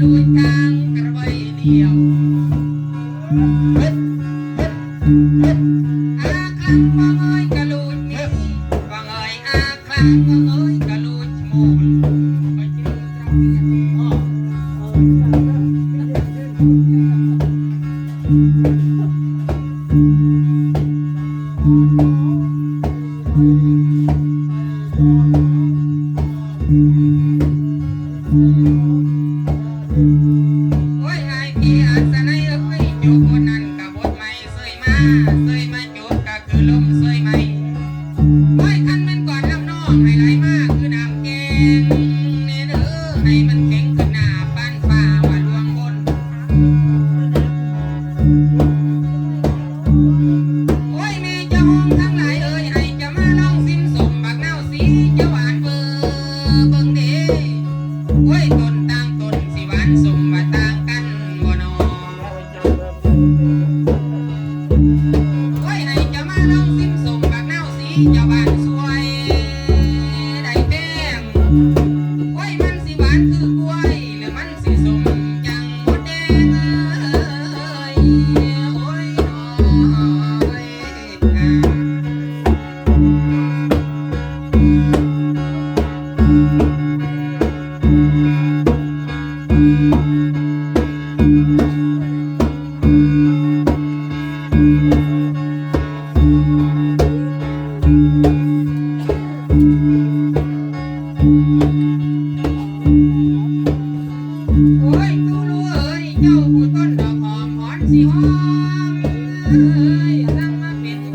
លួចកាងក្របីនាវហិតហិតហិតអាខ្លាំងបងអើយកលួចនេះបងអើយអាខ្លាំងបងអើយកលួចឈ្មោះបើជឿត្រង់ទៀតអូអូអូ โอ้ยไอ้พีอาสนายเอ้ยอยู่คนนั้นกับบทไม่เคยมา Relax.